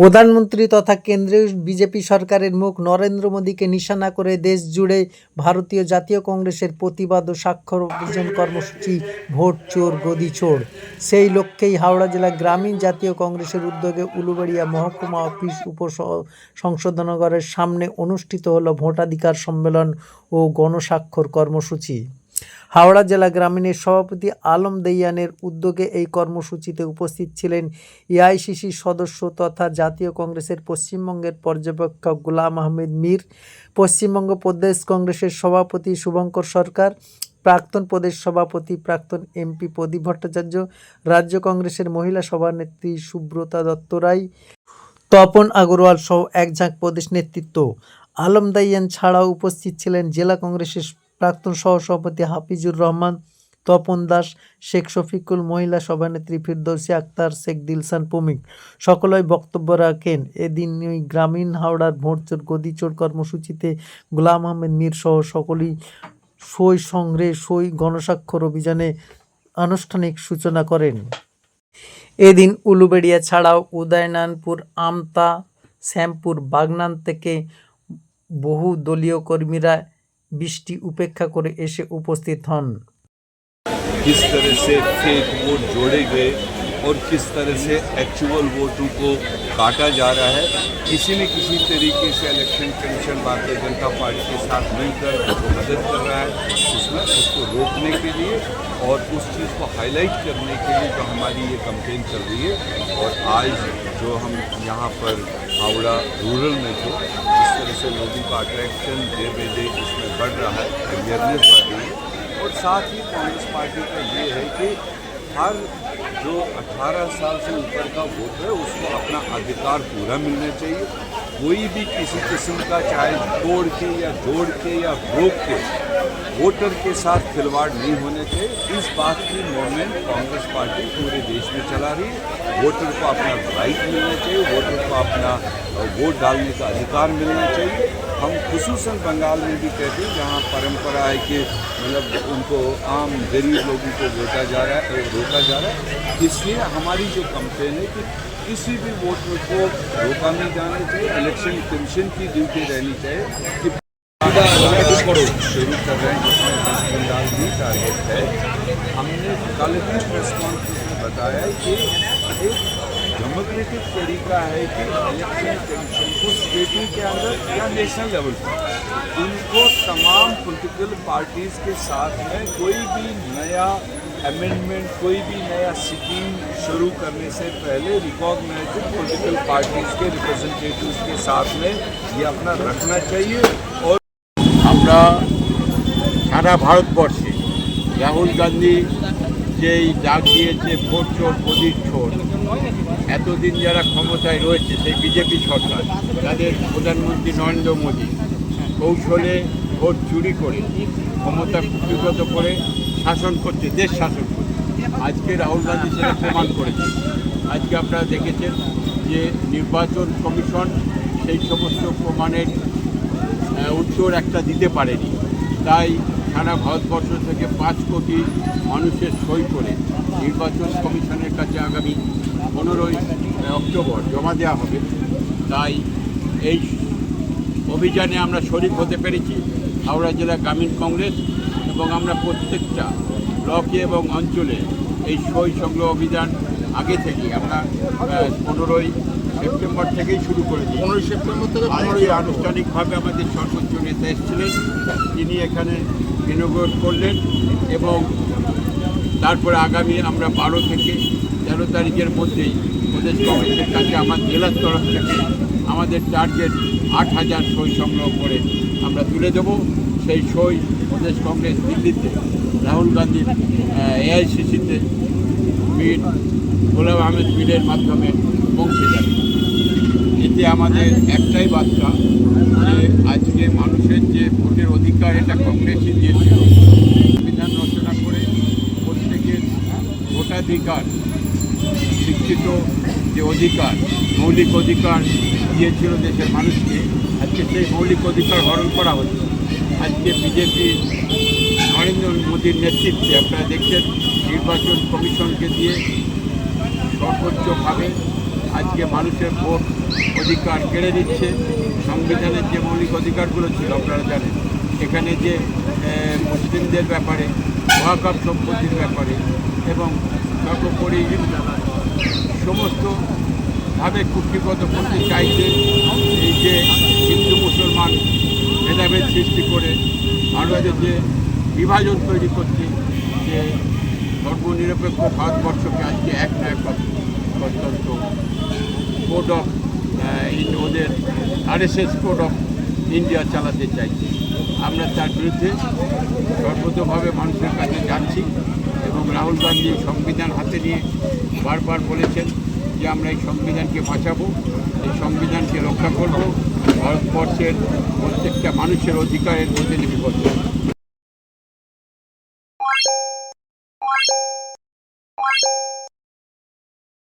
প্রধানমন্ত্রী তথা কেন্দ্রীয় বিজেপি সরকারের মুখ নরেন্দ্র মোদীকে নিশানা করে দেশ জুড়ে ভারতীয় জাতীয় কংগ্রেসের প্রতিবাদ ও স্বাক্ষর অভিযান কর্মসূচি, ভোট চোর, গদি চোর। সেই লক্ষ্যেই হাওড়া জেলা গ্রামীণ জাতীয় কংগ্রেসের উদ্যোগে উলুবাড়িয়া মহকুমা অফিস উপ সংশোধনাগারের সামনে অনুষ্ঠিত হলো ভোটাধিকার সম্মেলন ও গণস্বাক্ষর কর্মসূচি। হাওড়া জেলা গ্রামীণের সভাপতি আলম দেইয়ানের উদ্যোগে এই কর্মসূচিতে উপস্থিত ছিলেন এআইসিসি সদস্য তথা জাতীয় কংগ্রেসের পশ্চিমবঙ্গের পর্যবেক্ষক গোলাম আহমেদ মীর, পশ্চিমবঙ্গ প্রদেশ কংগ্রেসের সভাপতি শুভঙ্কর সরকার, প্রাক্তন প্রদেশ সভাপতি প্রাক্তন এমপি প্রদীপ ভট্টাচার্য, রাজ্য কংগ্রেসের মহিলা সভানেত্রী সুব্রতা দত্ত রায়, তপন আগরওয়াল সহ একঝাঁক প্রদেশ নেতৃত্ব। আলম দাইয়ান ছাড়াও উপস্থিত ছিলেন জেলা কংগ্রেসের প্রাক্তন সহসভাপতি হাফিজুর রহমান, তপন দাস, শেখ শফিকুল, মহিলা সভানেত্রী ফিরদৌসী আক্তার, শেখ দিলসান প্রমুখ সকলেই বক্তব্য রাখেন। এদিন ওই গ্রামীণ হাওড়ার ভোটচোর গদিচোর কর্মসূচিতে গোলাম আহমেদ মীর সহ সকলেই সই সংগ্রহে, সই গণস্বাক্ষর অভিযানে আনুষ্ঠানিক সূচনা করেন। এদিন উলুবেড়িয়া ছাড়াও উদয়নানপুর, আমতা, শ্যামপুর, বাগনান থেকে বহু দলীয় কর্মীরা বৃষ্টি উপেক্ষা করে এসে উপস্থিত হন किस तरह से फेक वोट जोड़े गए और किस तरह से एक्चुअल वोटों को काटा जा रहा है किसी न किसी तरीके से election commission Bharatiya Janata party के साथ मिलकर मदद कर रहा है उसमें उसको रोकने के लिए और उस चीज़ को हाईलाइट करने के लिए जो हमारी ये कंपेन चल रही है और आज जो हम यहाँ पर हावड़ा रूरल में थे जिस तरह से लोगों का अट्रैक्शन बे डे इसमें बढ़ रहा है अवेयरनेस बढ़ रही है। और साथ ही कांग्रेस पार्टी का ये है कि हर जो 18 साल से ऊपर का वोट है, उसको अपना अधिकार पूरा मिलना चाहिए। कोई भी किसी किस्म का, चाहे तोड़ के या जोड़ के या रोक के वोटर के साथ खिलवाड़ नहीं होने चाहिए। इस बात की मूवमेंट कांग्रेस पार्टी पूरे देश में चला रही है। वोटर को अपना राइट मिलना चाहिए वोटर को अपना वोट डालने का अधिकार मिलना चाहिए। हम खसूसन बंगाल में भी कहते हैं, जहाँ परंपरा है कि मतलब उनको आम गरीब लोगों को रोका जा रहा है, रोका जा रहा है। इसलिए हमारी जो कंप्लेन है कि किसी भी वोटर को रोका नहीं जाना चाहिए इलेक्शन कमीशन की ड्यूटी रहनी चाहिए कि शुरू कर रहे हैं, जिसमें बंगाल भी टारगेट है। हमने कल भी प्रेस कॉन्फ्रेंस में बताया कि एक डेमोक्रेटिक तरीका है कि इलेक्शन कमीशन को स्टेटों के अंदर या नेशनल लेवल पर उनको तमाम पॉलिटिकल पार्टीज के साथ में कोई भी नया अमेंडमेंट कोई भी नया स्कीम शुरू करने से पहले रिकॉग्नाइज पॉलिटिकल पार्टीज के रिप्रेजेंटेटिव्स के साथ में ये अपना रखना चाहिए और আমরা সারা ভারতবর্ষে রাহুল গান্ধী যেই ডাক দিয়েছে ভোট চোর প্রদীপ চোর। এতদিন যারা ক্ষমতায় রয়েছে, সেই বিজেপি সরকার, তাদের প্রধানমন্ত্রী নরেন্দ্র মোদী কৌশলে ভোট চুরি করে, ক্ষমতা কুক্ষিগত করে শাসন করছে, দেশ শাসন করছে। আজকে রাহুল গান্ধী সেটা প্রমাণ করেছে। আজকে আপনারা দেখেছেন যে নির্বাচন কমিশন সেই সমস্ত প্রমাণের উত্তর একটা দিতে পারেনি। তাই সারা ভারতবর্ষ থেকে পাঁচ কোটি মানুষের সই করে নির্বাচন কমিশনের কাছে আগামী পনেরোই অক্টোবর জমা দেওয়া হবে। তাই এই অভিযানে আমরা শরিক হতে পেরেছি। হাওড়া জেলা গ্রামীণ কংগ্রেস এবং আমরা প্রত্যেকটা ব্লকে এবং অঞ্চলে এই সই সংগ্রহ অভিযান আগে থেকে আমরা পনেরোই সেপ্টেম্বর থেকেই শুরু করেছি। পনেরোই সেপ্টেম্বর থেকে পনেরোই আনুষ্ঠানিকভাবে আমাদের সর্বোচ্চ নেতা এসেছিলেন। তিনি এখানে ইনোগ্রেট করলেন এবং তারপরে আগামী আমরা বারো থেকে তেরো তারিখের মধ্যেই প্রদেশ কংগ্রেসের কাছে আমার জেলার তরফ থেকে আমাদের টার্গেট আট হাজার সই সংগ্রহ করে আমরা তুলে দেব। সেই সই প্রদেশ কংগ্রেস দিল্লিতে রাহুল গান্ধীর এআইসিসিতে মিট গোলাম আহমেদ মীরের মাধ্যমে পৌঁছে যাবে। এতে আমাদের একটাই বার্তা যে আজকে মানুষের যে ভোটের অধিকার, এটা কংগ্রেসই দিয়েছিল। সংবিধান রচনা করে প্রত্যেকের ভোটাধিকার, শিক্ষিত যে অধিকার, মৌলিক অধিকার দিয়েছিল দেশের মানুষকে, আজকে সেই মৌলিক অধিকার হরণ করা হচ্ছে। আজকে বিজেপি, নরেন্দ্র মোদীর নেতৃত্বে আপনারা দেখছেন, নির্বাচন কমিশনকে দিয়ে সর্বোচ্চভাবে আজকে মানুষের ভোট অধিকার কেড়ে দিচ্ছে সংবিধানের যে মৌলিক অধিকারগুলো ছিল, আপনারা জানেন। এখানে যে মুসলিমদের ব্যাপারে ওয়াকাপ সম্পত্তির ব্যাপারে এবং সর্বোপরি সমস্ত ভাবে কুক্ষিগত করতে চাইছে এই যে হিন্দু মুসলমান ভেদাভেদ সৃষ্টি করে ভারতের যে বিভাজন তৈরি করছে, যে ধর্মনিরপেক্ষ ভারতবর্ষকে আজকে এক নয় অত্যন্ত কোড অফ ওদের আরএসএস কোড অফ ইন্ডিয়া চালাতে চাইছে। আমরা তার বিরুদ্ধে সর্বতভাবে মানুষের কাছে যাচ্ছি এবং রাহুল গান্ধী সংবিধান হাতে নিয়ে বারবার বলেছেন যে আমরা এই সংবিধানকে বাঁচাবো, এই সংবিধানকে রক্ষা করব, ভারতবর্ষের প্রত্যেকটা মানুষের অধিকারের প্রতিনিধি লিপিবদ্ধ